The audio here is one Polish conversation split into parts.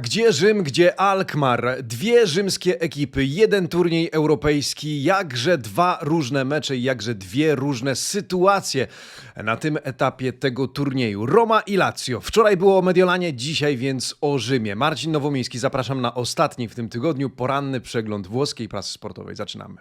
Gdzie Rzym, gdzie Alkmaar? Dwie rzymskie ekipy, jeden turniej europejski, jakże dwa różne mecze i jakże dwie różne sytuacje na tym etapie tego turnieju. Roma i Lazio. Wczoraj było o Mediolanie, dzisiaj więc o Rzymie. Marcin Nowomiejski, zapraszam na ostatni w tym tygodniu poranny przegląd włoskiej prasy sportowej. Zaczynamy.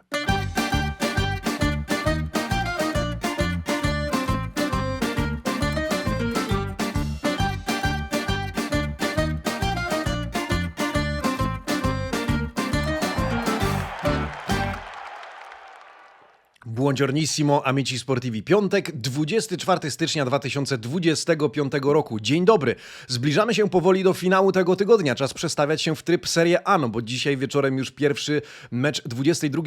Buongiornissimo, amici sportivi. Piątek, 24 stycznia 2025 roku. Dzień dobry. Zbliżamy się powoli do finału tego tygodnia. Czas przestawiać się w tryb Serie A, no bo dzisiaj wieczorem już pierwszy mecz 22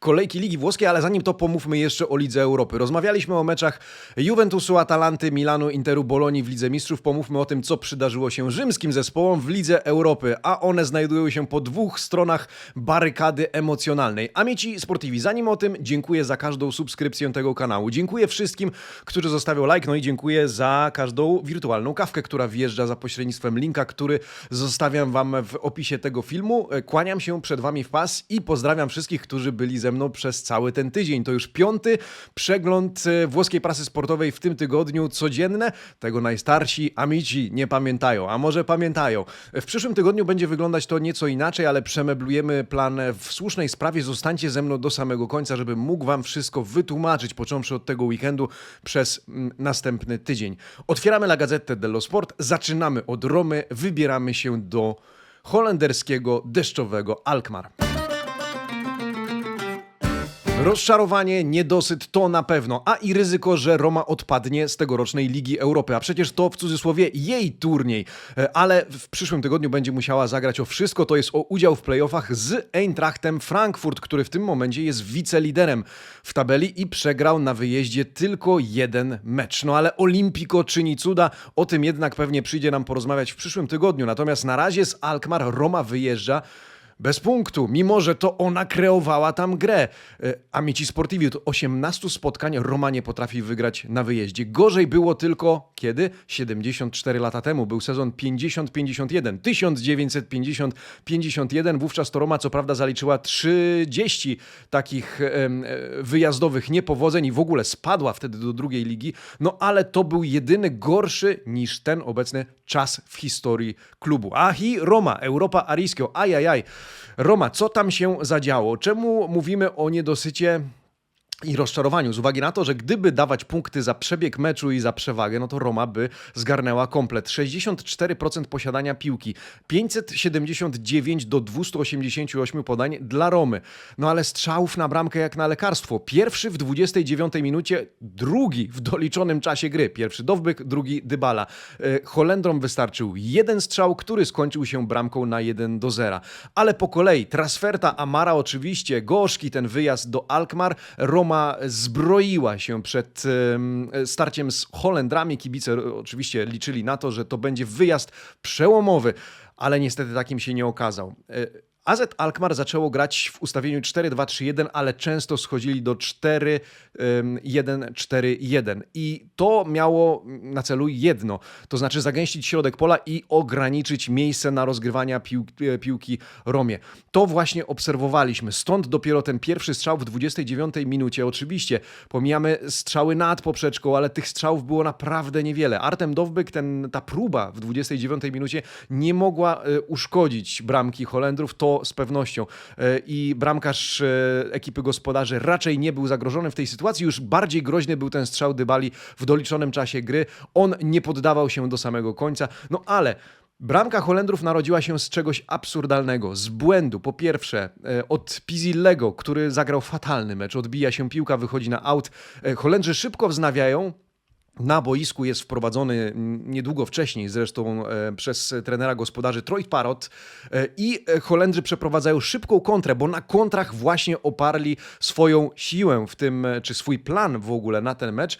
kolejki Ligi Włoskiej, ale zanim to pomówmy jeszcze o Lidze Europy. Rozmawialiśmy o meczach Juventusu, Atalanty, Milanu, Interu, Bolonii w Lidze Mistrzów. Pomówmy o tym, co przydarzyło się rzymskim zespołom w Lidze Europy, a one znajdują się po dwóch stronach barykady emocjonalnej. Amici Sportivi, zanim o tym, dziękuję za każdą subskrypcję tego kanału. Dziękuję wszystkim, którzy zostawią like, no i dziękuję za każdą wirtualną kawkę, która wjeżdża za pośrednictwem linka, który zostawiam wam w opisie tego filmu. Kłaniam się przed wami w pas i pozdrawiam wszystkich, którzy byli ze mną przez cały ten tydzień. To już piąty przegląd e, włoskiej prasy sportowej w tym tygodniu codzienne. Tego najstarsi amici nie pamiętają, a może pamiętają. W przyszłym tygodniu będzie wyglądać to nieco inaczej, ale przemeblujemy plan w słusznej sprawie. Zostańcie ze mną do samego końca, żeby mógł wam wszystko wytłumaczyć, począwszy od tego weekendu przez mm, następny tydzień. Otwieramy La Gazzetta dello Sport, zaczynamy od Romy, wybieramy się do holenderskiego deszczowego Alkmaar. Rozczarowanie, niedosyt to na pewno, a i ryzyko, że Roma odpadnie z tegorocznej Ligi Europy, a przecież to w cudzysłowie jej turniej, E, ale w przyszłym tygodniu będzie musiała zagrać o wszystko, to jest o udział w playoffach z Eintrachtem Frankfurt, który w tym momencie jest wiceliderem w tabeli i przegrał na wyjeździe tylko jeden mecz. No ale Olimpico czyni cuda, o tym jednak pewnie przyjdzie nam porozmawiać w przyszłym tygodniu, natomiast na razie z Alkmaar Roma wyjeżdża bez punktu, mimo że to ona kreowała tam grę. E, Amici Sportivi od 18 spotkań Roma nie potrafi wygrać na wyjeździe. Gorzej było tylko kiedy? 74 lata temu. Był sezon 50-51. 1950-51. Wówczas to Roma co prawda zaliczyła 30 takich e, wyjazdowych niepowodzeń i w ogóle spadła wtedy do drugiej ligi. No ale to był jedyny gorszy niż ten obecny czas w historii klubu. Ach i Roma, Europa Arisco, ajajaj. Roma, co tam się zadziało? Czemu mówimy o niedosycie i rozczarowaniu, z uwagi na to, że gdyby dawać punkty za przebieg meczu i za przewagę, no to Roma by zgarnęła komplet. 64% posiadania piłki, 579 do 288 podań dla Romy. No ale strzałów na bramkę jak na lekarstwo. Pierwszy w 29 minucie, drugi w doliczonym czasie gry. Pierwszy Dowbyk, drugi Dybala. E, Holendrom wystarczył jeden strzał, który skończył się bramką na 1 do 0. Ale po kolei transferta Amara oczywiście, gorzki ten wyjazd do Alkmaar. Roma zbroiła się przed em, starciem z Holendrami. Kibice e, oczywiście liczyli na to, że to będzie wyjazd przełomowy, ale niestety takim się nie okazał. AZ Alkmaar zaczęło grać w ustawieniu 4-2-3-1, ale często schodzili do 4-1-4-1. I to miało na celu jedno, to znaczy zagęścić środek pola i ograniczyć miejsce na rozgrywania pił e, piłki Romie. To właśnie obserwowaliśmy. Stąd dopiero ten pierwszy strzał w 29 minucie. Oczywiście pomijamy strzały nad poprzeczką, ale tych strzałów było naprawdę niewiele. Artem Dowbyk, ten, ta próba w 29 minucie nie mogła e, uszkodzić bramki Holendrów. To z pewnością. E, I bramkarz e, ekipy gospodarzy raczej nie był zagrożony w tej sytuacji. Już bardziej groźny był ten strzał Dybali w doliczonym czasie gry. On nie poddawał się do samego końca. No ale Bramka Holendrów narodziła się z czegoś absurdalnego, z błędu. Po pierwsze, e, od Pizillego, który zagrał fatalny mecz, odbija się piłka, wychodzi na aut. Holendrzy szybko wznawiają, na boisku jest wprowadzony niedługo wcześniej, zresztą e, przez trenera gospodarzy Troy Parrot e, i e, Holendrzy przeprowadzają szybką kontrę, bo na kontrach właśnie oparli swoją siłę w tym, czy swój plan w ogóle na ten mecz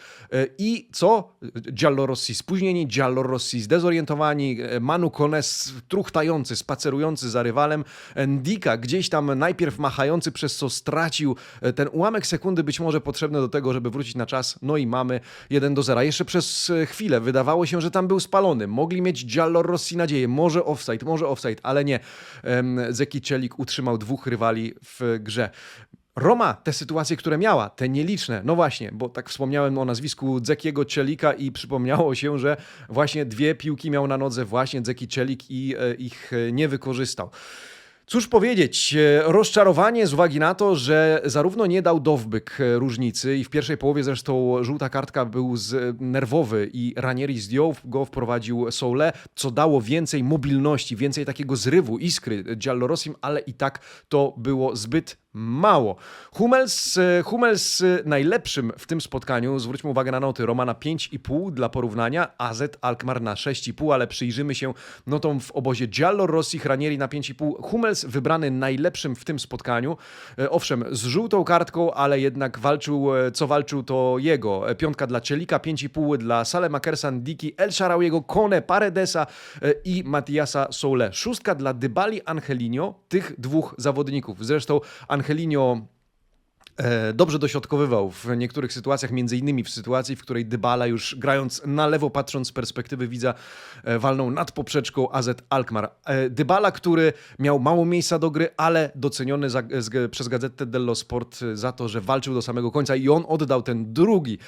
i co? Giallorossi spóźnieni, Giallorossi zdezorientowani, Manu Kones truchtający, spacerujący za rywalem, Ndika gdzieś tam najpierw machający, przez co stracił ten ułamek sekundy być może potrzebny do tego, żeby wrócić na czas, no i mamy 1 do 0. jeszcze przez e, chwilę wydawało się, że tam był spalony. Mogli mieć Giallorossi nadzieję, może offside, może offside, ale nie. Zeki Czelik utrzymał dwóch rywali w grze. Roma, te sytuacje, które miała, te nieliczne, no właśnie, bo tak wspomniałem o nazwisku Zekiego Czelika i przypomniało się, że właśnie dwie piłki miał na nodze właśnie Zeki Czelik i e, ich e, nie wykorzystał. Cóż powiedzieć, e, rozczarowanie z uwagi na to, że zarówno nie dał Dowbyk e, różnicy i w pierwszej połowie zresztą żółta kartka był z, nerwowy i Ranieri zdjął go, wprowadził Soule, co dało więcej mobilności, więcej takiego zrywu, iskry Giallorossim, ale i tak to było zbyt mało. Hummels, e, Hummels e, najlepszym w tym spotkaniu, zwróćmy uwagę na noty, Roma na 5,5 dla porównania, AZ Alkmaar na 6,5, ale przyjrzymy się notom w obozie Giallo Rossi, Ranieri na 5,5. Hummels wybrany najlepszym w tym spotkaniu. E, Owszem, z żółtą kartką, ale jednak walczył, e, co walczył to jego. E, Piątka dla Czelika, 5,5 dla Salemakersa, Diki, El Sharawiego, Kone, Paredesa i Matiasa Soule. Szóstka dla Dybali, Angelino, tych dwóch zawodników. Zresztą Angelino e, dobrze dośrodkowywał w niektórych sytuacjach, między innymi w sytuacji, w której Dybala już grając na lewo, patrząc z perspektywy widza, e, walnął nad poprzeczką AZ Alkmaar. E, Dybala, który miał mało miejsca do gry, ale doceniony za, z, przez Gazetę dello Sport za to, że walczył do samego końca i on oddał ten drugi,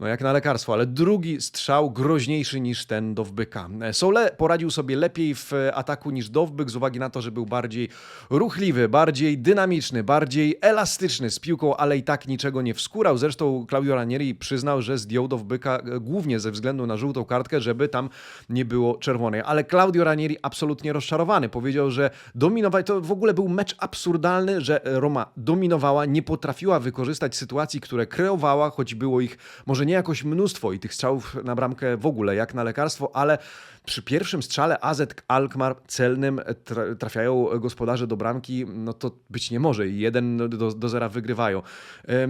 no jak na lekarstwo, ale drugi strzał groźniejszy niż ten Dowbyka. E, Sole poradził sobie lepiej w ataku niż Dowbyk z uwagi na to, że był bardziej ruchliwy, bardziej dynamiczny, bardziej elastyczny z piłką, ale i tak niczego nie wskórał. Zresztą Claudio Ranieri przyznał, że zdjął Dowbyka e, głównie ze względu na żółtą kartkę, żeby tam nie było czerwonej. Ale Claudio Ranieri absolutnie rozczarowany. Powiedział, że dominować to w ogóle był mecz absurdalny, że Roma dominowała, nie potrafiła wykorzystać sytuacji, które kreowała, choć było ich może nie jakoś mnóstwo i tych strzałów na bramkę w ogóle jak na lekarstwo, ale przy pierwszym strzale AZ Alkmaar celnym tra- trafiają gospodarze do bramki, no to być nie może jeden do, do zera wygrywają. E,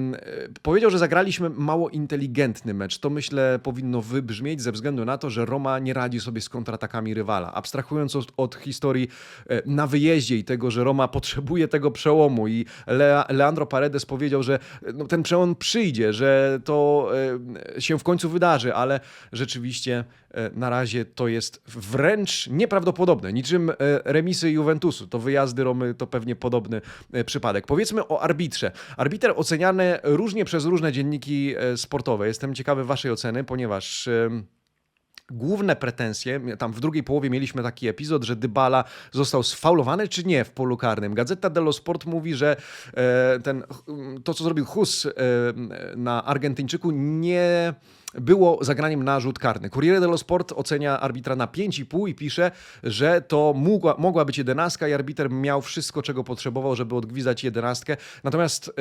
powiedział, że zagraliśmy mało inteligentny mecz. To myślę powinno wybrzmieć ze względu na to, że Roma nie radzi sobie z kontratakami rywala. Abstrahując od, od historii e, na wyjeździe i tego, że Roma potrzebuje tego przełomu i Lea, Leandro Paredes powiedział, że e, no, ten przełom przyjdzie, że to się w końcu wydarzy, ale rzeczywiście na razie to jest wręcz nieprawdopodobne. Niczym e, remisy Juventusu. To wyjazdy Romy to pewnie podobny e, przypadek. Powiedzmy o arbitrze. Arbiter oceniany różnie przez różne dzienniki e, sportowe. Jestem ciekawy waszej oceny, ponieważ... Główne pretensje, tam w drugiej połowie mieliśmy taki epizod, że Dybala został sfaulowany czy nie w polu karnym. Gazeta dello Sport mówi, że e, ten, to co zrobił Hus e, na Argentyńczyku nie było zagraniem na rzut karny. Corriere dello Sport ocenia arbitra na 5,5 i pisze, że to mogła, mogła być jedenastka i arbiter miał wszystko, czego potrzebował, żeby odgwizdać jedenastkę. Natomiast e,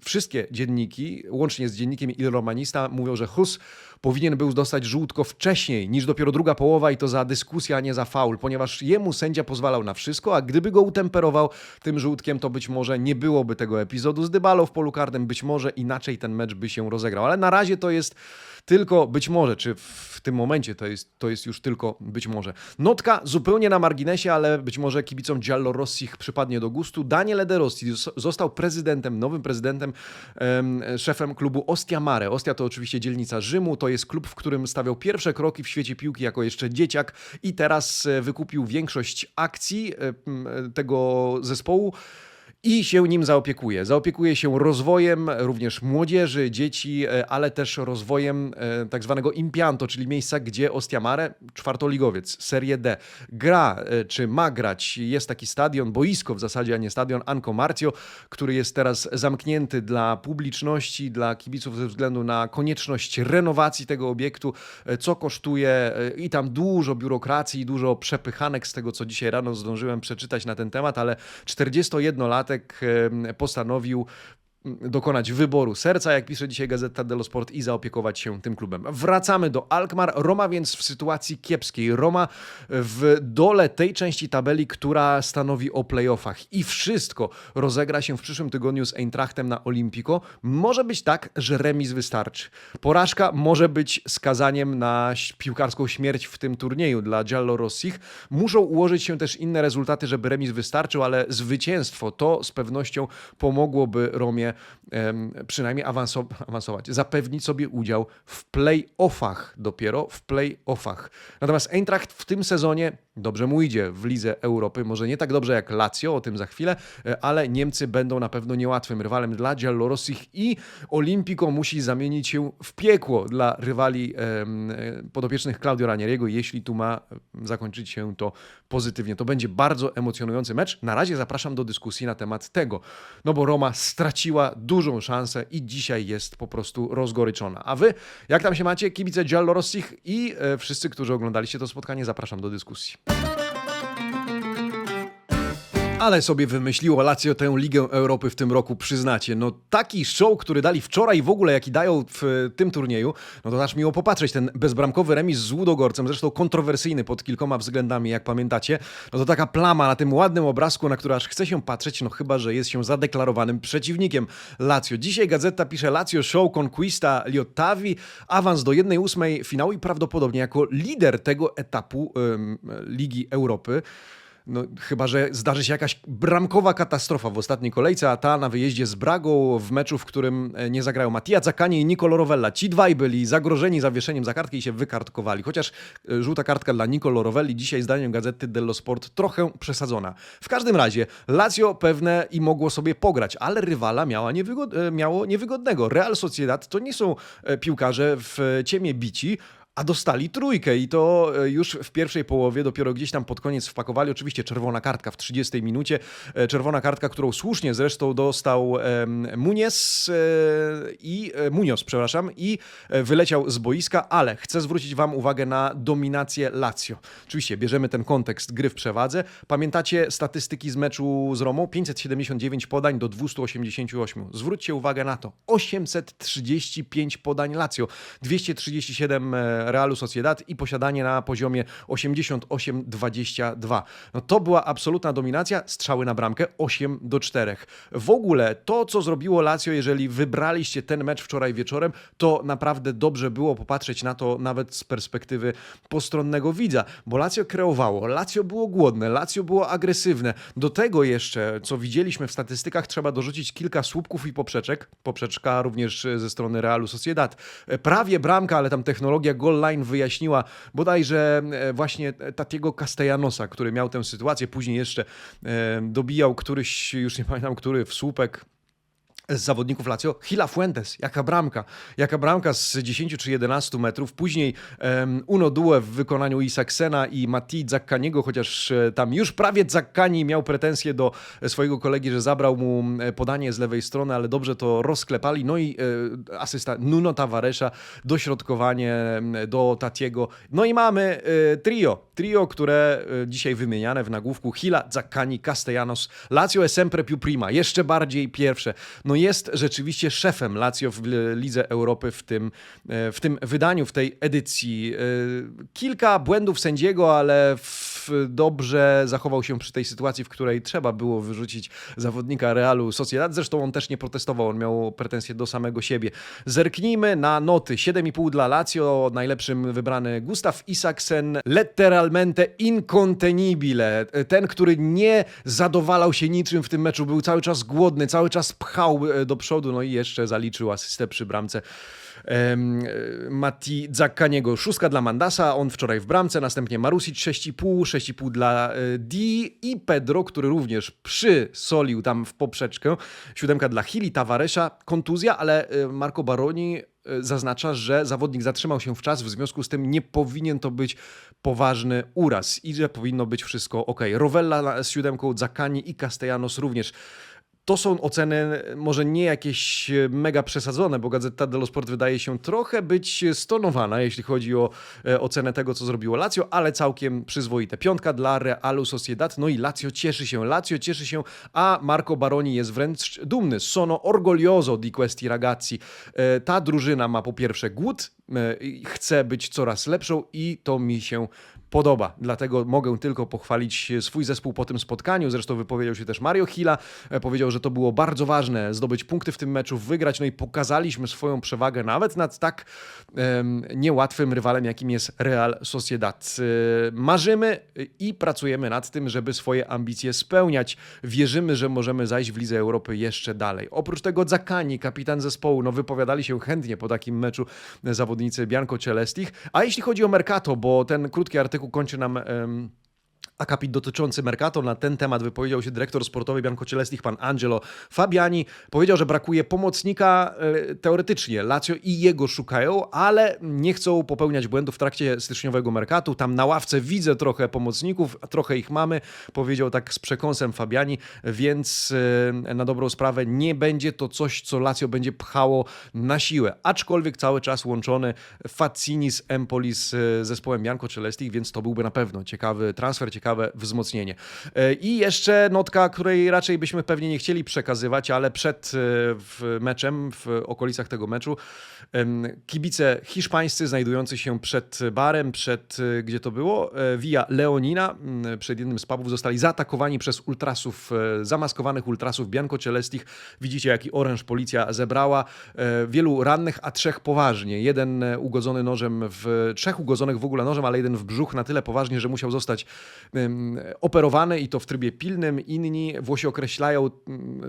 wszystkie dzienniki, łącznie z dziennikiem Il Romanista, mówią, że Hus powinien był dostać żółtko wcześniej niż dopiero druga połowa i to za dyskusję, a nie za faul, ponieważ jemu sędzia pozwalał na wszystko, a gdyby go utemperował tym żółtkiem, to być może nie byłoby tego epizodu z Dybalą w polu karnym, być może inaczej ten mecz by się rozegrał. Ale na razie to jest tylko być może, czy w tym momencie to jest, to jest już tylko być może. Notka zupełnie na marginesie, ale być może kibicom Giallo Rossich przypadnie do gustu. Daniel De Rossi zos- został prezydentem, nowym prezydentem, em, szefem klubu Ostia Mare. Ostia to oczywiście dzielnica Rzymu, to jest klub, w którym stawiał pierwsze kroki w świecie piłki jako jeszcze dzieciak i teraz e, wykupił większość akcji e, e, tego zespołu i się nim zaopiekuje. Zaopiekuje się rozwojem również młodzieży, dzieci, e, ale też rozwojem e, tak zwanego impianto, czyli miejsca, gdzie Ostiamare, czwartoligowiec, Serie D, gra, e, czy ma grać. Jest taki stadion, boisko w zasadzie, a nie stadion, Anco Marcio, który jest teraz zamknięty dla publiczności, dla kibiców ze względu na konieczność renowacji tego obiektu, co kosztuje i tam dużo biurokracji, dużo przepychanek z tego, co dzisiaj rano zdążyłem przeczytać na ten temat, ale 41-latek postanowił dokonać wyboru serca, jak pisze dzisiaj Gazeta dello Sport i zaopiekować się tym klubem. Wracamy do Alkmaar. Roma więc w sytuacji kiepskiej. Roma w dole tej części tabeli, która stanowi o playoffach i wszystko rozegra się w przyszłym tygodniu z Eintrachtem na Olimpico. Może być tak, że remis wystarczy. Porażka może być skazaniem na piłkarską śmierć w tym turnieju dla Giallo Rossich. Muszą ułożyć się też inne rezultaty, żeby remis wystarczył, ale zwycięstwo to z pewnością pomogłoby Romie przynajmniej awanso- awansować, zapewnić sobie udział w play-offach dopiero, w play-offach. Natomiast Eintracht w tym sezonie dobrze mu idzie w Lidze Europy, może nie tak dobrze jak Lazio, o tym za chwilę, e, ale Niemcy będą na pewno niełatwym rywalem dla Giallorossich i Olimpico musi zamienić się w piekło dla rywali e, podopiecznych Claudio Ranieriego, jeśli tu ma zakończyć się to pozytywnie. To będzie bardzo emocjonujący mecz. Na razie zapraszam do dyskusji na temat tego, no bo Roma straciła dużą szansę i dzisiaj jest po prostu rozgoryczona. A wy, jak tam się macie, kibice Giallorossich i e, wszyscy, którzy oglądaliście to spotkanie, zapraszam do dyskusji. Bye. Ale sobie wymyśliło Lazio tę Ligę Europy w tym roku, przyznacie. No taki show, który dali wczoraj w ogóle, jaki dają w e, tym turnieju, no to aż miło popatrzeć. Ten bezbramkowy remis z Łudogorcem, zresztą kontrowersyjny pod kilkoma względami, jak pamiętacie. No to taka plama na tym ładnym obrazku, na który aż chce się patrzeć, no chyba, że jest się zadeklarowanym przeciwnikiem Lazio. Dzisiaj gazeta pisze Lazio Show Conquista Liottavi, awans do 1-8 finału i prawdopodobnie jako lider tego etapu em, Ligi Europy. No, chyba, że zdarzy się jakaś bramkowa katastrofa w ostatniej kolejce, a ta na wyjeździe z Bragą w meczu, w którym e, nie zagrają Mattia Zaccani i Nicolo Rovella. Ci dwaj byli zagrożeni zawieszeniem za kartkę i się wykartkowali. Chociaż e, żółta kartka dla Nicolo Rovelli dzisiaj zdaniem gazety dello Sport trochę przesadzona. W każdym razie Lazio pewne i mogło sobie pograć, ale rywala miała niewygod e, miało niewygodnego. Real Sociedad to nie są piłkarze w ciemię bici, a dostali trójkę i to e, już w pierwszej połowie, dopiero gdzieś tam pod koniec wpakowali. Oczywiście czerwona kartka w 30 minucie. E, Czerwona kartka, którą słusznie zresztą dostał e, i e, Munoz, przepraszam, i wyleciał z boiska, ale chcę zwrócić wam uwagę na dominację Lazio. Oczywiście bierzemy ten kontekst gry w przewadze. Pamiętacie statystyki z meczu z Romą? 579 podań do 288. Zwróćcie uwagę na to. 835 podań Lazio, 237 e, Realu Sociedad i posiadanie na poziomie 88-22. No to była absolutna dominacja, strzały na bramkę 8 do 4. W ogóle to, co zrobiło Lazio, jeżeli wybraliście ten mecz wczoraj wieczorem, to naprawdę dobrze było popatrzeć na to nawet z perspektywy postronnego widza, bo Lazio kreowało, Lazio było głodne, Lazio było agresywne. Do tego jeszcze, co widzieliśmy w statystykach, trzeba dorzucić kilka słupków i poprzeczek. Poprzeczka również ze strony Realu Sociedad. Prawie bramka, ale tam technologia goal line wyjaśniła bodajże e, właśnie Tatiego Castellanosa, który miał tę sytuację. Później jeszcze e, dobijał któryś, już nie pamiętam który, w słupek z zawodników Lazio, Hila Fuentes, jaka bramka, jaka bramka z 10 czy 11 metrów, później um, Uno Due w wykonaniu Isaksena i Matti Zaccaniego, chociaż e, tam już prawie Zaccani miał pretensje do e, swojego kolegi, że zabrał mu e, podanie z lewej strony, ale dobrze to rozklepali, no i e, asysta Nuno Tavaresza, dośrodkowanie do Tatiego, no i mamy e, trio, trio, które dzisiaj wymieniane w nagłówku, Hila, Zaccani, Castellanos, Lazio è sempre più prima, jeszcze bardziej pierwsze, no jest rzeczywiście szefem Lazio w Lidze Europy w tym, e, w tym wydaniu, w tej edycji. E, Kilka błędów sędziego, ale w, dobrze zachował się przy tej sytuacji, w której trzeba było wyrzucić zawodnika Realu Sociedad. Zresztą on też nie protestował, on miał pretensje do samego siebie. Zerknijmy na noty. 7,5 dla Lazio, najlepszym wybrany Gustav Isaksen, letteralmente incontenibile. Ten, który nie zadowalał się niczym w tym meczu, był cały czas głodny, cały czas pchał e, do przodu, no i jeszcze zaliczył asystę przy bramce e, Matti Zaccaniego. Szóstka dla Mandasa, on wczoraj w bramce, następnie Marusic 6,5, 6,5 dla e, Di i Pedro, który również przysolił tam w poprzeczkę. Siódemka dla Hili, Tavaresza, kontuzja, ale e, Marco Baroni e, zaznacza, że zawodnik zatrzymał się w czas, w związku z tym nie powinien to być poważny uraz i że powinno być wszystko ok. Rovella z siódemką, Zaccani i Castellanos również. To są oceny może nie jakieś e, mega przesadzone, bo Gazeta dello Sport wydaje się trochę być stonowana, jeśli chodzi o e, ocenę tego, co zrobiło Lazio, ale całkiem przyzwoite. Piątka dla Realu Sociedad, no i Lazio cieszy się, Lazio cieszy się, a Marco Baroni jest wręcz dumny. Sono orgoglioso di questi ragazzi. E, Ta drużyna ma po pierwsze głód, chce być coraz lepszą i to mi się podoba. Dlatego mogę tylko pochwalić swój zespół po tym spotkaniu. Zresztą wypowiedział się też Mario Hila. E, Powiedział, że to było bardzo ważne zdobyć punkty w tym meczu, wygrać. No i pokazaliśmy swoją przewagę nawet nad tak em, niełatwym rywalem, jakim jest Real Sociedad. E, Marzymy i pracujemy nad tym, żeby swoje ambicje spełniać. Wierzymy, że możemy zajść w Lidze Europy jeszcze dalej. Oprócz tego Zakani, kapitan zespołu, no wypowiadali się chętnie po takim meczu zawodnicy Bianco Celestich. A jeśli chodzi o Mercato, bo ten krótki artykuł kończy nam... em, akapit dotyczący Mercato. Na ten temat wypowiedział się dyrektor sportowy Bianco Celestich, pan Angelo Fabiani. Powiedział, że brakuje pomocnika e, teoretycznie. Lazio i jego szukają, ale nie chcą popełniać błędów w trakcie styczniowego Mercatu. Tam na ławce widzę trochę pomocników, trochę ich mamy. Powiedział tak z przekąsem Fabiani, więc e, na dobrą sprawę nie będzie to coś, co Lazio będzie pchało na siłę. Aczkolwiek cały czas łączony Fazzini z Empoli z e, zespołem Bianco Celestich, więc to byłby na pewno ciekawy transfer, ciekawe wzmocnienie. E, I jeszcze notka, której raczej byśmy pewnie nie chcieli przekazywać, ale przed e, meczem, w okolicach tego meczu, kibice hiszpańscy znajdujący się przed barem, przed, e, gdzie to było, Via Leonina, przed jednym z pubów zostali zaatakowani przez ultrasów, zamaskowanych ultrasów Bianco Celestich. Widzicie, jaki oręż policja zebrała. Wielu rannych, a trzech poważnie. Jeden ugodzony nożem w... Trzech ugodzonych w ogóle nożem, ale jeden w brzuch na tyle poważnie, że musiał zostać em, operowany i to w trybie pilnym. Inni Włosi określają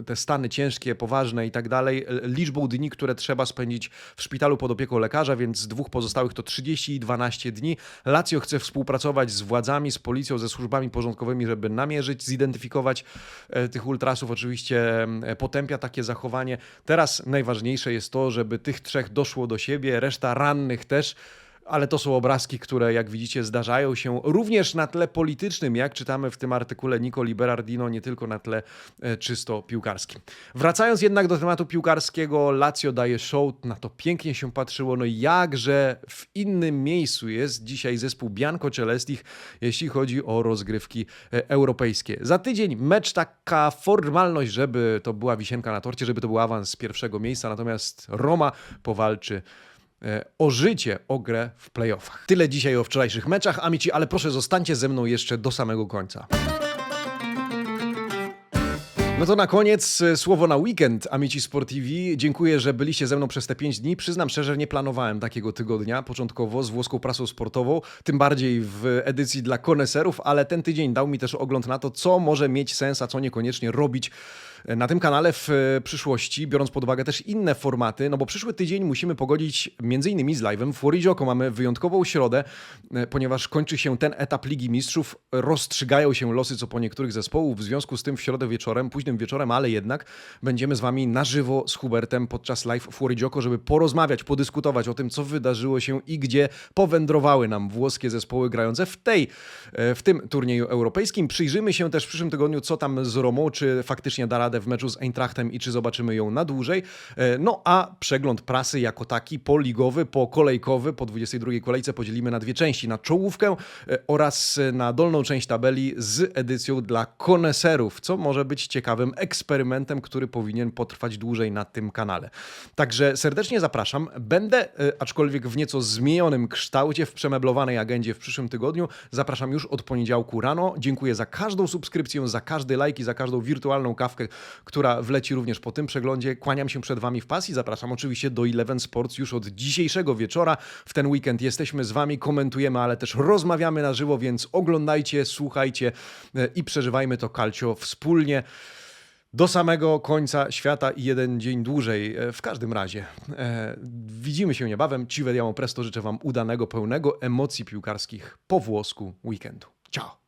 te stany ciężkie, poważne i tak dalej liczbą dni, które trzeba spędzić w szpitalu pod opieką lekarza, więc z dwóch pozostałych to 30 i 12 dni. Lazio chce współpracować z władzami, z policją, ze służbami porządkowymi, żeby namierzyć, zidentyfikować e, tych ultrasów. Oczywiście potępia takie zachowanie. Teraz najważniejsze jest to, żeby tych trzech doszło do siebie, reszta rannych też. Ale to są obrazki, które, jak widzicie, zdarzają się również na tle politycznym, jak czytamy w tym artykule Nicoli Berardino, nie tylko na tle e, czysto piłkarskim. Wracając jednak do tematu piłkarskiego, Lazio daje show, na to pięknie się patrzyło, no jakże w innym miejscu jest dzisiaj zespół Bianco Celestich, jeśli chodzi o rozgrywki e, europejskie. Za tydzień mecz taka formalność, żeby to była wisienka na torcie, żeby to był awans z pierwszego miejsca, natomiast Roma powalczy o życie, o grę w playoffach. Tyle dzisiaj o wczorajszych meczach, amici, ale proszę zostańcie ze mną jeszcze do samego końca. No to na koniec e, słowo na weekend, Amici Sportivi. Dziękuję, że byliście ze mną przez te 5 dni. Przyznam szczerze, nie planowałem takiego tygodnia początkowo z włoską prasą sportową, tym bardziej w edycji dla koneserów, ale ten tydzień dał mi też ogląd na to, co może mieć sens, a co niekoniecznie robić na tym kanale w e, przyszłości, biorąc pod uwagę też inne formaty, no bo przyszły tydzień musimy pogodzić między innymi z live'em. W Woridzioko mamy wyjątkową środę, e, ponieważ kończy się ten etap Ligi Mistrzów, rozstrzygają się losy co po niektórych zespołów, w związku z tym w środę wieczorem, późnym wieczorem, ale jednak będziemy z wami na żywo z Hubertem podczas live w Woridzioko, żeby porozmawiać, podyskutować o tym, co wydarzyło się i gdzie powędrowały nam włoskie zespoły grające w tej, e, w tym turnieju europejskim. Przyjrzymy się też w przyszłym tygodniu, co tam z Romą, czy faktycznie da radę w meczu z Eintrachtem i czy zobaczymy ją na dłużej. E, No a przegląd prasy jako taki, poligowy, po kolejkowy, po 22 kolejce podzielimy na dwie części, na czołówkę e, oraz na dolną część tabeli z edycją dla koneserów, co może być ciekawym eksperymentem, który powinien potrwać dłużej na tym kanale. Także serdecznie zapraszam. Będę, e, aczkolwiek w nieco zmienionym kształcie, w przemeblowanej agendzie w przyszłym tygodniu. Zapraszam już od poniedziałku rano. Dziękuję za każdą subskrypcję, za każdy like i za każdą wirtualną kawkę, która wleci również po tym przeglądzie. Kłaniam się przed Wami w pasji. Zapraszam oczywiście do Eleven Sports już od dzisiejszego wieczora. W ten weekend jesteśmy z Wami, komentujemy, ale też rozmawiamy na żywo, więc oglądajcie, słuchajcie e, i przeżywajmy to calcio wspólnie. Do samego końca świata i jeden dzień dłużej. E, W każdym razie, e, widzimy się niebawem. Ci vediamo presto. Życzę Wam udanego, pełnego emocji piłkarskich po włosku weekendu. Ciao!